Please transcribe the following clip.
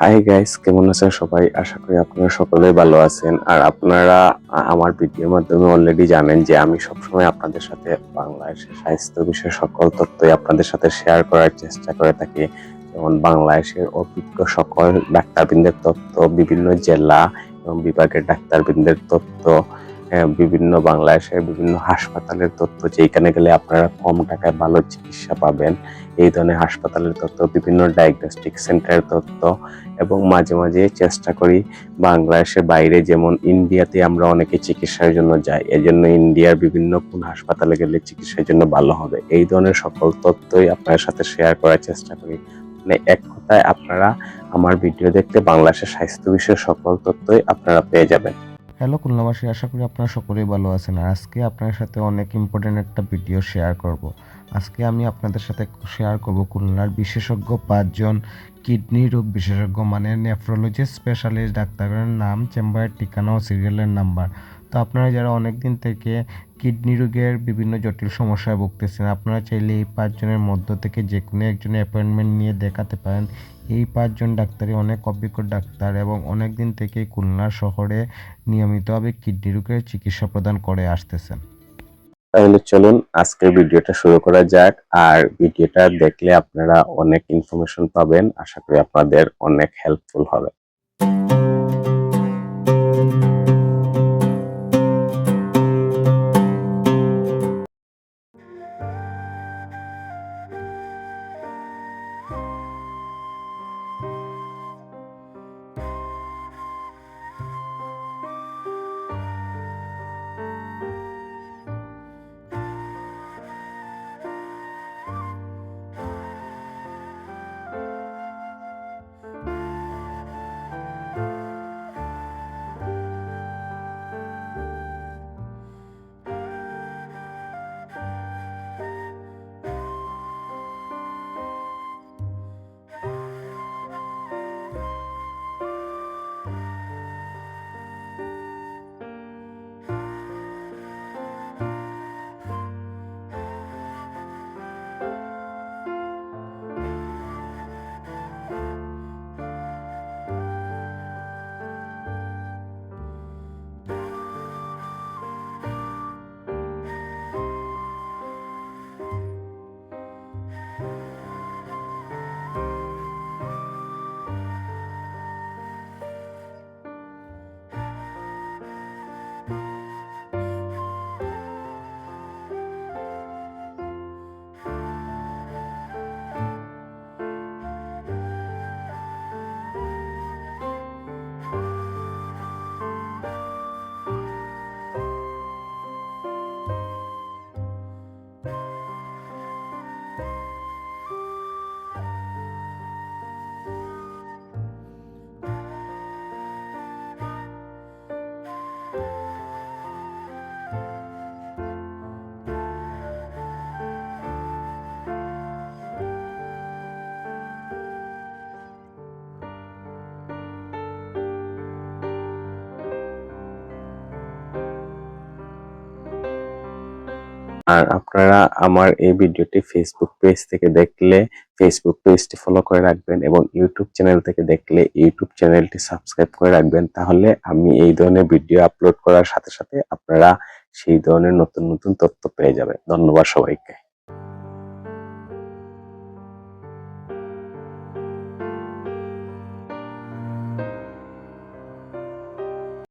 Hi guys কেমন আছেন সবাই? আশা করি আপনারা সকলেই ভালো আছেন। আর আপনারা আমার ভিডিওর মাধ্যমে অলরেডি জানেন যে আমি সবসময় আপনাদের সাথে বাংলাদেশের স্বাস্থ্য বিষয়ে সকল তথ্যই আপনাদের সাথে শেয়ার করার চেষ্টা করে থাকি। যেমন বাংলাদেশের অভিজ্ঞ সকল ডাক্তারবৃন্দের তথ্য, বিভিন্ন জেলা এবং বিভাগের ডাক্তারবৃন্দের তথ্য বিভিন্ন বাংলাদেশের বিভিন্ন হাসপাতালের তথ্য যেখানে গেলে আপনারা কম টাকায় ভালো চিকিৎসা পাবেন। এই ধরনের হাসপাতালের তথ্য, বিভিন্ন ডায়াগনস্টিক সেন্টারের তথ্য এবং মাঝে মাঝে চেষ্টা করি বাংলাদেশের বাইরে, যেমন ইন্ডিয়াতে আমরা অনেকে চিকিৎসার জন্য যাই, এজন্য ইন্ডিয়ার বিভিন্ন কোন হাসপাতালে গেলে চিকিৎসার জন্য ভালো হবে। এই ধরনের সকল তথ্যই আপনার সাথে শেয়ার করার চেষ্টা করি। মানে এক কথায় আপনারা আমার ভিডিও দেখতে বাংলাদেশের স্বাস্থ্য বিষয়ে সকল তথ্যই আপনারা পেয়ে যাবেন। হ্যালো খুলনাবাসী, আশা করি আপনারা সকলেই ভালো আছেন। আর আজকে আপনার সাথে অনেক ইম্পর্টেন্ট একটা ভিডিও শেয়ার করব। আজকে আমি আপনাদের সাথে শেয়ার করব খুলনার বিশেষজ্ঞ পাঁচজন কিডনি রোগ বিশেষজ্ঞ মানে নেফ্রোলজি স্পেশালিস্ট ডাক্তারের নাম চেম্বারের ঠিকানা ও সিরিয়ালের নাম্বার তো আপনারা যারা অনেক দিন থেকে কিডনি রোগের বিভিন্ন জটিল সমস্যায় ভুগতেছেন, আপনারা চাইলে এই পাঁচজনের মধ্য থেকে যে কোনো একজনের অ্যাপয়েন্টমেন্ট নিয়ে দেখাতে পারেন। এই পাঁচজন ডাক্তারই অনেক অভিজ্ঞ ডাক্তার এবং অনেক দিন থেকে খুলনা শহরে নিয়মিতভাবে কিডনি রোগের চিকিৎসা প্রদান করে আসতেছেন। তাহলে চলুন আজকের ভিডিওটা শুরু করা যাক। আর ভিডিওটা দেখলে আপনারা অনেক ইনফরমেশন পাবেন। আশা করি আপনাদের অনেক হেল্পফুল হবে। আর আপনারা আমার এই ভিডিওটি ফেসবুক পেজ থেকে দেখলে ফেসবুক পেজটি ফলো করে রাখবেন এবং ইউটিউব চ্যানেল থেকে দেখলে ইউটিউব চ্যানেলটি সাবস্ক্রাইব করে রাখবেন। তাহলে আমি এই ধরনের ভিডিও আপলোড করার সাথে সাথে আপনারা সেই ধরনের নতুন নতুন তথ্য পেয়ে যাবেন। ধন্যবাদ সবাইকে।